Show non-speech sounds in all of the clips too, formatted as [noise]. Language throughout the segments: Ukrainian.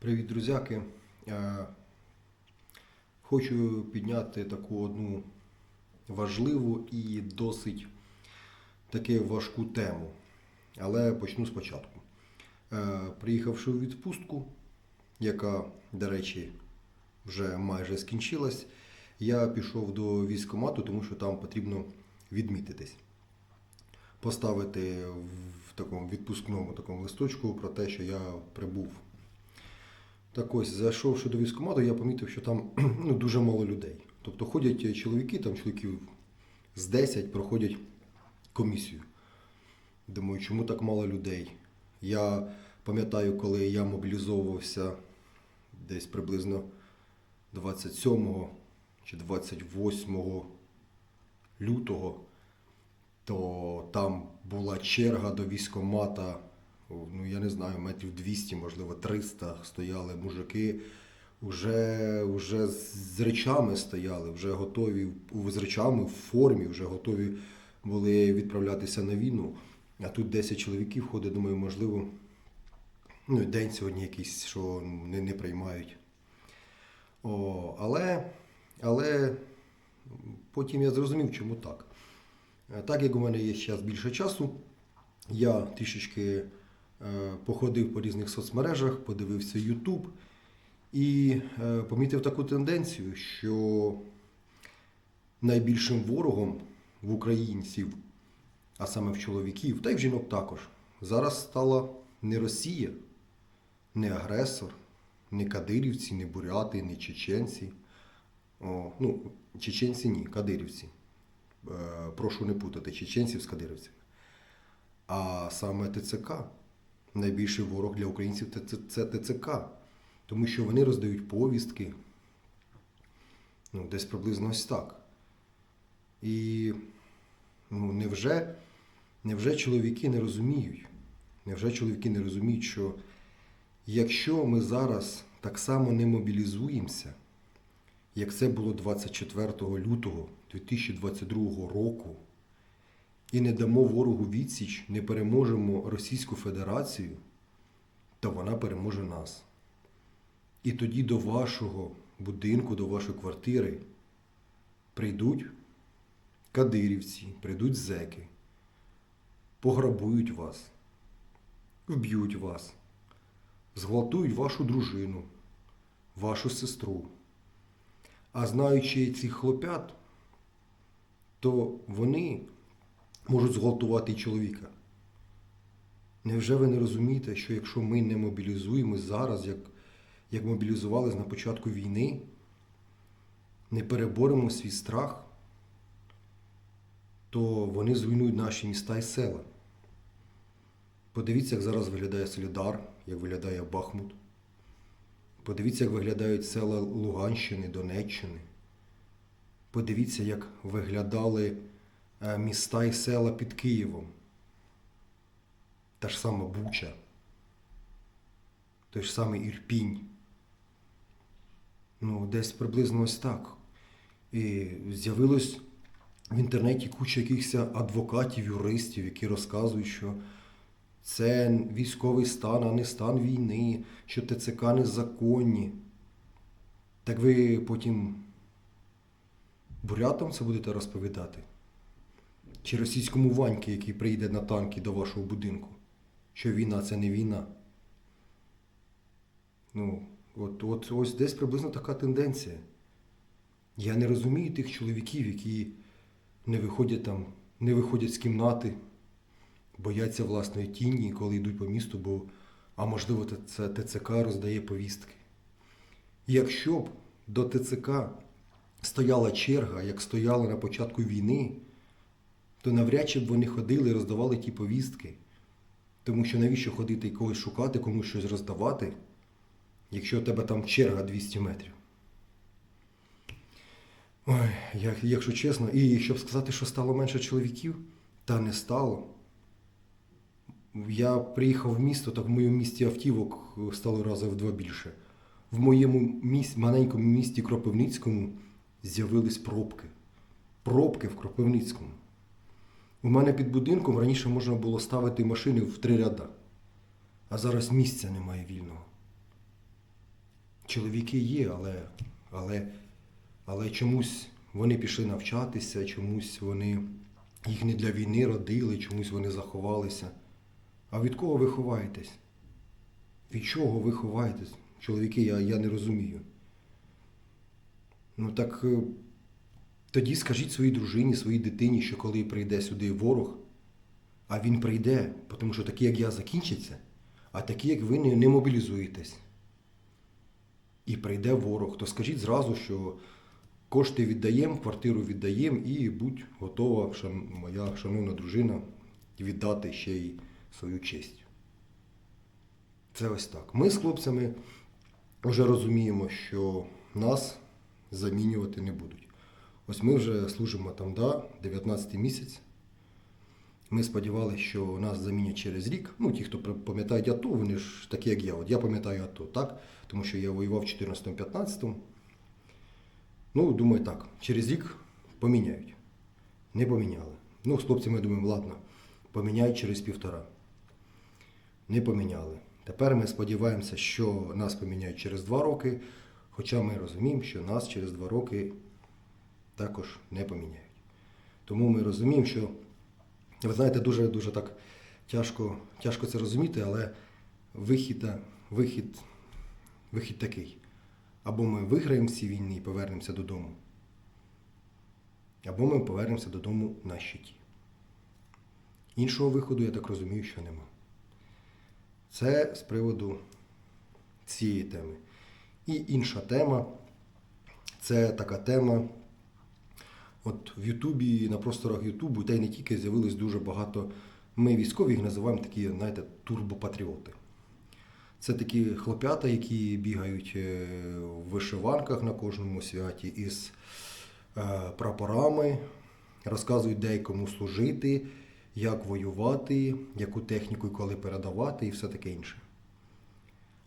Привіт, друзяки. Е, Хочу підняти таку одну важливу і досить таки важку тему. Але почну спочатку. Е, Приїхавши у відпустку, яка, до речі, вже майже скінчилась, я пішов до військкомату, тому що там потрібно відмітитись. Поставити в такому відпускному такому листочку про те, що я прибув так ось, зайшовши до військкомату, я помітив, що там [clears throat] ну, дуже мало людей. Тобто ходять чоловіки, там чоловіків з 10 проходять комісію. Думаю, чому так мало людей? Я пам'ятаю, коли я мобілізовувався десь приблизно 27 чи 28 лютого, то там була черга до військкомата ну я не знаю, метрів 200, можливо, 300 стояли мужики, вже, вже з речами стояли, вже готові з речами в формі, вже готові були відправлятися на війну. А тут 10 чоловіків ходить, думаю, можливо, ну, день сьогодні якийсь, що не, не приймають. О, але, але потім я зрозумів, чому так. Так як у мене є зараз більше часу, я трішечки походив по різних соцмережах, подивився YouTube і е, помітив таку тенденцію, що найбільшим ворогом в українців, а саме в чоловіків, та й в жінок також, зараз стала не Росія, не агресор, не кадирівці, не буряти, не чеченці. О, ну, чеченці ні, кадирівці. Е, прошу не путати чеченців з кадирівцями. А саме ТЦК. Найбільший ворог для українців це- ТЦК. Тому що вони роздають повістки. Ну, десь приблизно ось так. І ну, невже, невже чоловіки не розуміють? Невже чоловіки не розуміють, що якщо ми зараз так само не мобілізуємося, як це було 24 лютого 2022 року, і не дамо ворогу відсіч, не переможемо Російську Федерацію, то вона переможе нас. І тоді до вашого будинку, до вашої квартири прийдуть кадирівці, прийдуть зеки, пограбують вас, вб'ють вас, зґвалтують вашу дружину, вашу сестру. А знаючи цих хлопят, то вони можуть зґвалтувати чоловіка. Невже ви не розумієте, що якщо ми не мобілізуємось зараз, як, як мобілізувались на початку війни, не переборемо свій страх, то вони зруйнують наші міста і села. Подивіться, як зараз виглядає Солідар, як виглядає Бахмут. Подивіться, як виглядають села Луганщини, Донеччини. Подивіться, як виглядали міста і села під Києвом. Та ж сама Буча, той ж самий Ірпінь. Ну, десь приблизно ось так. І з'явилось в інтернеті куча якихось адвокатів, юристів, які розказують, що це військовий стан, а не стан війни, що ТЦК незаконні. Так ви потім бурятам це будете розповідати? Чи російському Ваньки, який прийде на танки до вашого будинку, що війна це не війна? Ну, от, от ось десь приблизно така тенденція. Я не розумію тих чоловіків, які не виходять там, не виходять з кімнати, бояться власної тіні, коли йдуть по місту, бо, а можливо, це ТЦК роздає повістки. Якщо б до ТЦК стояла черга, як стояла на початку війни, то навряд чи б вони ходили і роздавали ті повістки. Тому що навіщо ходити і когось шукати, комусь щось роздавати, якщо у тебе там черга 200 метрів. Ой, як, якщо чесно, і щоб сказати, що стало менше чоловіків, та не стало. Я приїхав в місто, так в моєму місті автівок стало рази в два більше. В моєму місті, маленькому місті Кропивницькому з'явились пробки. Пробки в Кропивницькому. У мене під будинком раніше можна було ставити машини в три ряда, а зараз місця немає вільного. чоловіки є, але, але, але чомусь вони пішли навчатися, чомусь вони їх не для війни родили, чомусь вони заховалися. А від кого ви ховаєтесь? Від чого ви ховаєтесь? Чоловіки, я, я не розумію. Ну так е, тоді скажіть своїй дружині, своїй дитині, що коли прийде сюди ворог, а він прийде, тому що такі, як я, закінчаться, а такі, як ви, не, мобілізуєтесь. І прийде ворог, то скажіть зразу, що кошти віддаємо, квартиру віддаємо і будь готова, шан- моя шановна дружина, віддати ще й свою честь. Це ось так. Ми з хлопцями вже розуміємо, що нас замінювати не будуть. Ось ми вже служимо там, да, 19 місяць. Ми сподівалися, що нас замінять через рік. Ну, ті, хто пам'ятають АТО, вони ж такі, як я. От я пам'ятаю АТО, так? Тому що я воював в 14-15. Ну, думаю, так, через рік поміняють. Не поміняли. Ну, з хлопцями думаємо, ладно, поміняють через півтора. Не поміняли. Тепер ми сподіваємося, що нас поміняють через два роки, хоча ми розуміємо, що нас через два роки також не поміняють. Тому ми розуміємо, що ви знаєте, дуже дуже так тяжко, тяжко це розуміти, але вихід, е, вихід, вихід такий. Або ми виграємо в цій війні і повернемося додому, або ми повернемося додому на щиті. Іншого виходу, я так розумію, що нема. Це з приводу цієї теми. І інша тема це така тема. От в Ютубі, на просторах Ютубу, та й не тільки з'явилось дуже багато. Ми військові їх називаємо такі, знаєте, турбопатріоти. Це такі хлопята, які бігають е, в вишиванках на кожному святі із е, прапорами, розказують, де і кому служити, як воювати, яку техніку і коли передавати і все таке інше.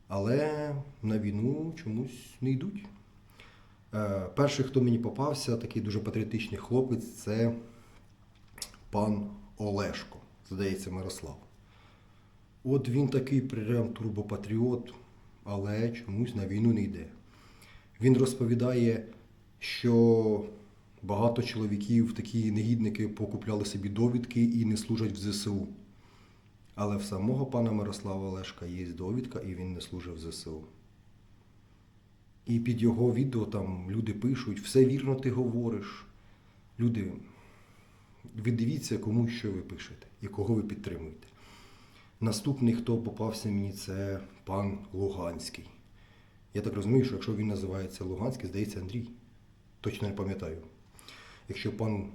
Але на війну чомусь не йдуть. Е, Перший, хто мені попався, такий дуже патріотичний хлопець, це пан Олешко, здається, Мирослав. От він такий прям турбопатріот, але чомусь на війну не йде. Він розповідає, що багато чоловіків, такі негідники, покупляли собі довідки і не служать в ЗСУ. Але в самого пана Мирослава Олешка є довідка, і він не служив в ЗСУ. І під його відео там люди пишуть, все вірно ти говориш. Люди, ви дивіться, кому що ви пишете і кого ви підтримуєте. Наступний, хто попався мені, це пан Луганський. Я так розумію, що якщо він називається Луганський, здається Андрій. Точно не пам'ятаю. Якщо пан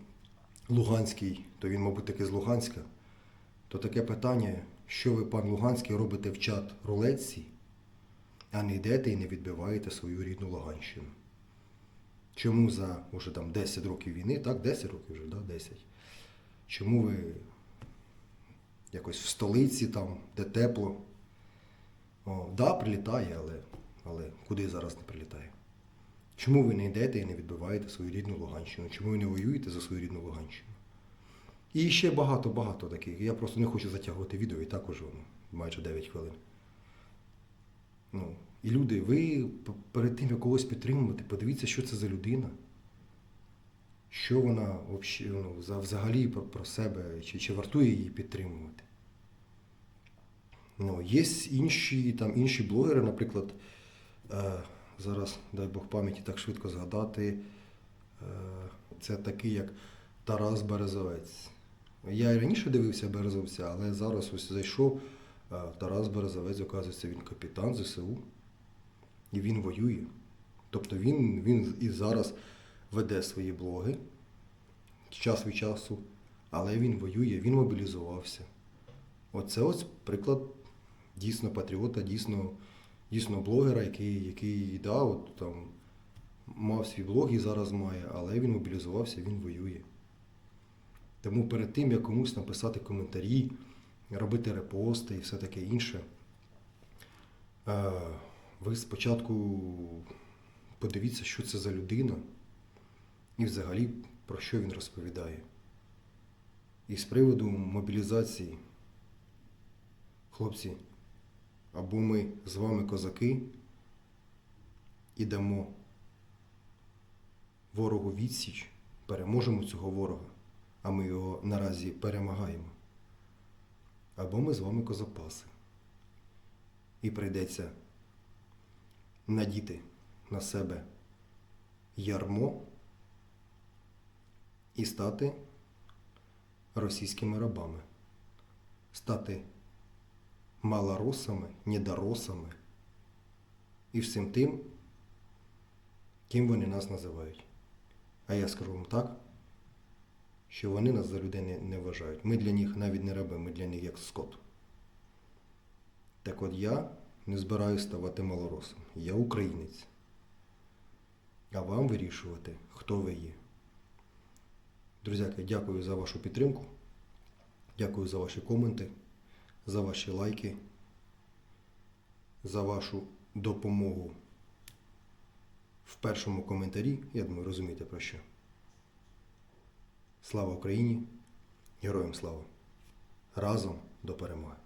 Луганський, то він, мабуть, таки з Луганська, то таке питання, що ви, пан Луганський, робите в чат рулетці, а не йдете і не відбиваєте свою рідну Луганщину. Чому за уже там 10 років війни, так, 10 років вже, да, 10. Чому ви якось в столиці, там, де тепло? О, да, прилітає, але, але куди зараз не прилітає? Чому ви не йдете і не відбиваєте свою рідну Луганщину? Чому ви не воюєте за свою рідну Луганщину? І ще багато-багато таких. Я просто не хочу затягувати відео, і так уже воно майже 9 хвилин. Ну, і люди, ви перед тим, як когось підтримувати, подивіться, що це за людина. Що вона ну, взагалі про, себе, чи, чи вартує її підтримувати. Ну, є інші, там, інші блогери, наприклад, е, зараз, дай Бог пам'яті так швидко згадати, е, це такий, як Тарас Березовець. Я і раніше дивився Березовця, але зараз ось зайшов Тарас Березовець, оказується, він капітан ЗСУ. І він воює. Тобто він, він і зараз веде свої блоги час від часу, але він воює, він мобілізувався. Оце ось приклад дійсно патріота, дійсно, дійсно блогера, який, який да, от, там, мав свій блог і зараз має, але він мобілізувався, він воює. Тому перед тим, як комусь написати коментарі, робити репости і все таке інше, е, ви спочатку подивіться, що це за людина і взагалі про що він розповідає. І з приводу мобілізації, хлопці, або ми з вами козаки, і дамо ворогу відсіч, переможемо цього ворога, а ми його наразі перемагаємо. Або ми з вами козапаси. І прийдеться надіти на себе ярмо і стати російськими рабами, стати малоросами, недоросами і всім тим, ким вони нас називають. А я скажу вам так, що вони нас за людей не, не вважають. Ми для них навіть не раби, ми для них як скот. Так от я не збираюсь ставати малоросом. Я українець. А вам вирішувати, хто ви є. Друзяки, дякую за вашу підтримку. Дякую за ваші коменти, за ваші лайки, за вашу допомогу в першому коментарі. Я думаю, розумієте про що. Слава Україні! Героям слава! Разом до перемоги!